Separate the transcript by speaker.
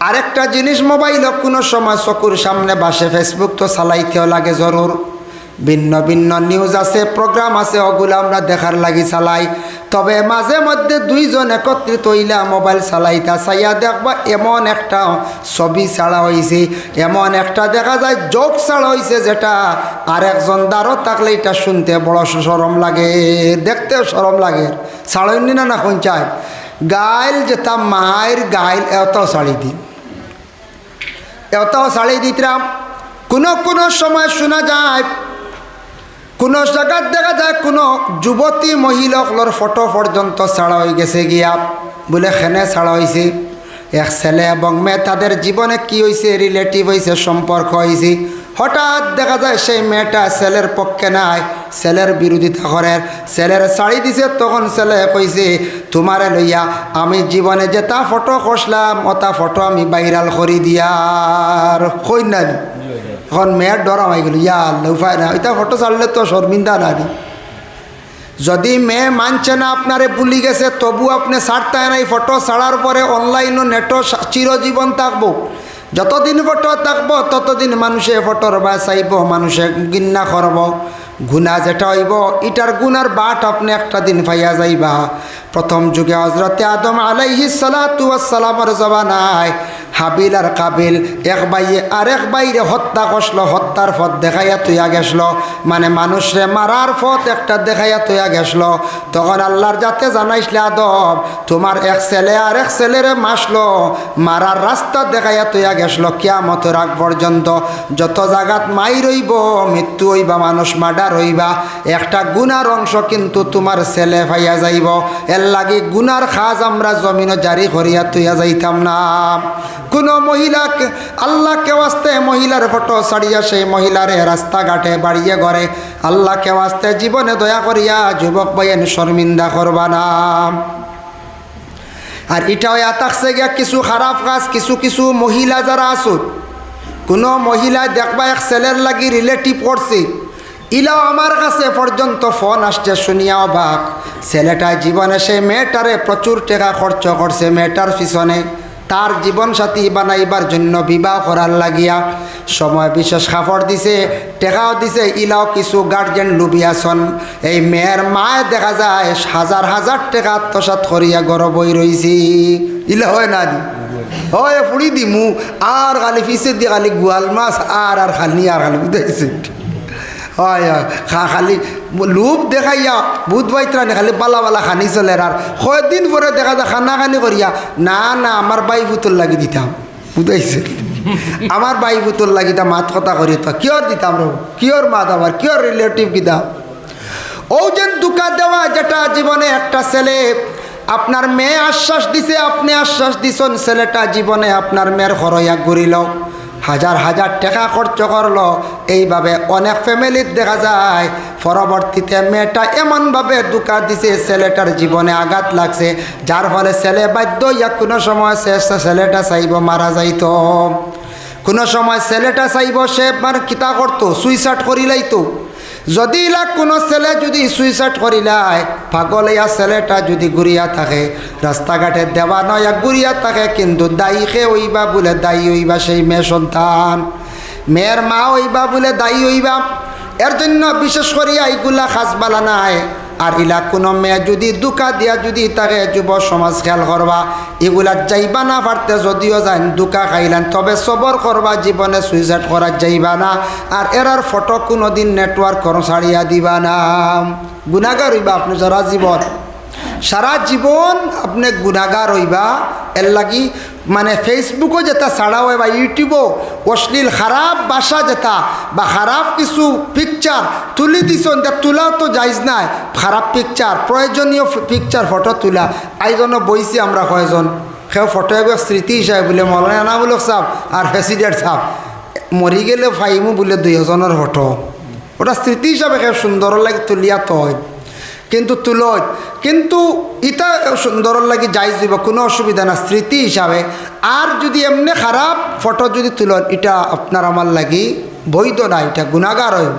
Speaker 1: আরেকটা জিনিস মোবাইল কোনো সময় চকুর সামনে বাসে ফেসবুক তো চালাইতেও লাগে জরুর। ভিন্ন ভিন্ন নিউজ আছে প্রোগ্রাম আছে, ওগুলো আমরা দেখার লাগি চালাই। তবে মাঝে মধ্যে দুইজন একত্রিত হইলা মোবাইল চালাইতা চাইয়া দেখবা এমন একটা ছবি ছাড়া হয়েছে এমন একটা দেখা যায় যোগ ছাড়া হয়েছে যেটা আর একজন দ্বারও থাকলে এটা শুনতে বড় সরম লাগে, দেখতেও সরম লাগে। ছাড়েননি না না চায় গাইল যেটা মায়ের গাইল, এত ছাড়ি দিন এত শাড়ি দিতাম কোনো কোনো সময় শোনা যায়, কোনো জায়গার দেখা যায় কোনো যুবতী মহিলাগুলোর ফটো পর্যন্ত ছাড়া হয়ে গেছে গিয়া। বলে খেনে ছাড়া হয়েছে এক ছেলে এবং মেয়ে, তাদের জীবনে কি হয়েছে রিলেটিভ হয়েছে সম্পর্ক হয়েছে হঠাৎ দেখা যায় সেই মেয়েটা ছেলের পক্ষে নাই। ছেলের বিরোধিতা করে। ছেলের শাড়ি দিছে, তখন ছেলে কইছে, তোমারে লইয়া আমি জীবনে যেটা ফটো খসলাম ওটা ফটো আমি ভাইরাল করি দিয়ার। কই এখন মেয়ের ডর আমাই গেল, ইয়া উপায় না এটা ফটো ছাড়লে তো শর্মিন্দা না যদি মেয়ে মানছে না, আপনারে ভুলি গেছে, তবু আপনি ছাড়তে নাই ফটো ছাড়ার পরে অনলাইনও নেটও চিরজীবন থাকব। যতদিন ফটো থাকব, ততদিন মানুষে ফটোর বা চাইব, মানুষে গিন্না করব। গুণা যেটা হইব ইটার গুনার বাট আপনি একটা দিন পাইয়া যাইবা। প্রথম যুগে হজরতে আদম আলাইহি আসসালামর জবানায় হাবিল আর কাবিল, এক বাইয়ে আর এক বাইরে হত্যা করছিল, হত্যার পথ দেখাইয়া তুইয়া গেছিল। মানে মানুষরে মারার পথ একটা দেখাইয়া তুইয়া গেছিল। তখন আল্লাহর যাতে জানাইছিল, আদব, তোমার এক ছেলে আর এক ছেলেরে মাসলো মারার রাস্তা দেখাইয়া তুইয়া গেছিল, কিয়ামতের আগ পর্যন্ত। যত জায়গাত মাই রইব, মৃত্যু হইবা, মানুষ মার্ডার হইবা। একটা গুনার অংশ কিন্তু তোমার ছেলে ভাইয়া যাইব। এর লাগি গুনার খাজ আমরা জমিন জারি করিয়া তুইয়া যাইতাম না। কোনো মহিলাকে, আল্লাহকে ওয়াস্তে মহিলার ফটো সারিয়া সেই মহিলারে রাস্তাঘাটে বাড়িয়ে ঘরে। আল্লাহকে ওয়াস্তে জীবনে দয়া করিয়া যুবক বইয়েন শর্মিন্দা করবা না। আর এটাও থাকছে গিয়া কিছু খারাপ কাজ, কিছু কিছু মহিলা যারা আসুন কোনো মহিলা দেখবা এক ছেলের লাগি রিলেটিভ করছে, ইলাও আমার কাছে পর্যন্ত ফোন আসছে, শুনিয়া অবাক। ছেলেটা জীবনে সে মেয়েটারে প্রচুর টাকা খরচ করছে, মেয়েটার পিছনে তার জীবনসাথী বানাইবার জন্য বিবাহ করার লাগিয়া সময় বিশেষ খাফড় দিছে, টেকাও দিছে, ইলাও কিছু গার্জেন লুবিয়াছন। এই মেয়ের মায় দেখা যায় হাজার হাজার টাকা আত্মসাত করিয়া গড় বই রইছি। ইলা হয় না দি? হয় ফুড়ি দিমু। আর খালি ফিসে দিয়ে খালি গোয়াল মাছ, আর আর খালি আর খালি বুঝাইছে হয় হয়। খা, খালি লোভ দেখাইয়া বুধ বাইত্রানি খালি বালা বালা খানি চলে আর কয়দিন পরে দেখা যায় খানা খানি করিয়া না না আমার বাই বুতল লাগি দিতাম। বুঝাইছে আমার বাই বুতল লাগি তা মাত কথা করি তো কিয়র দিতাম রে কিয়র মাত আবার কিয়র রিলেটিভ কিতাম ও যেন দুকা দেওয়া যেটা জীবনে একটা ছেলে। আপনার মেয়ে আশ্বাস দিছে, আপনি আশ্বাস দিছেন ছেলেটা জীবনে আপনার মেয়ের হরইয়া ঘুরিল হাজার হাজার টাকা খরচ করল। এইভাবে অনেক ফ্যামিলির দেখা যায়। পরবর্তীতে মেয়েটা এমনভাবে দুকা দিছে, ছেলেটার জীবনে আঘাত লাগছে। যার ফলে ছেলে বাধ্য ইয়া কোনো সময় শেষ ছেলেটা চাইব মারা যাইত। কোনো সময় ছেলেটা চাইব সে মানে কিতা করতো সুইসাইড করিলাইতো। যদি ইলাক কোনো ছেলে যদি সুইসাইড করিলাই পাগল ইয়া ছেলেটা যদি ঘুরিয়া থাকে রাস্তাঘাটে দেওয়া নয় ঘুরিয়া থাকে, কিন্তু দায়ী খে হইবা বলে দায়ী হইবা সেই মেয়ে সন্তান। মেয়ের মা হইবা বলে দায়ী হইবা এর জন্য বিশেষ করিয়া এইগুলা খাসবালা নাই। আর ইলা কোনো মেয়ে যদি দুকা দিয়া যদি তাকে যুব সমাজ খেয়াল করবা এগুলা যাইবা না পারতে, যদিও যান দুকা খাইলেন, তবে সবর করবা, জীবনে সুইসাইড করা যাইবা না, আর এরার ফটো কোনো দিন নেটওয়ার্ক ছাড়িয়া দিবা না। গুণাগার হইবা আপনি যারা জীবন। সারা জীবন আপনি গুণাগার হইবা, এর লাগি মানে ফেসবুকও যেটা ছাড়া হয় বা ইউটিউবও। অশ্লীল, খারাপ বাসা যেটা, বা খারাপ কিছু পিকচার তুলি দিছন, তা তোলাও তো যাইজ নাই। খারাপ পিকচার প্রয়োজনীয় পিকচার ফটো তোলা। আইজনও বইছি আমরা কয়জন। সেও ফটো এবার স্মৃতি হিসাবে বলে, মৌলানা বলক সাহ আর প্রেসিডেন্ট সাহ মরি গেলে ফাইমু বলে দুই হাজনের ফটো ওটা স্মৃতি হিসাবে সুন্দর লাগে, তুলিয়া তো হয়। কিন্তু তুলত কিন্তু ইটা সুন্দর লাগে যাই দিব কোনো অসুবিধা না, স্মৃতি হিসাবে। আর যদি এমনি খারাপ, ফটো যদি তুলত এটা আপনার আমার লাগি বৈধ না এটা গুণাগার হয়।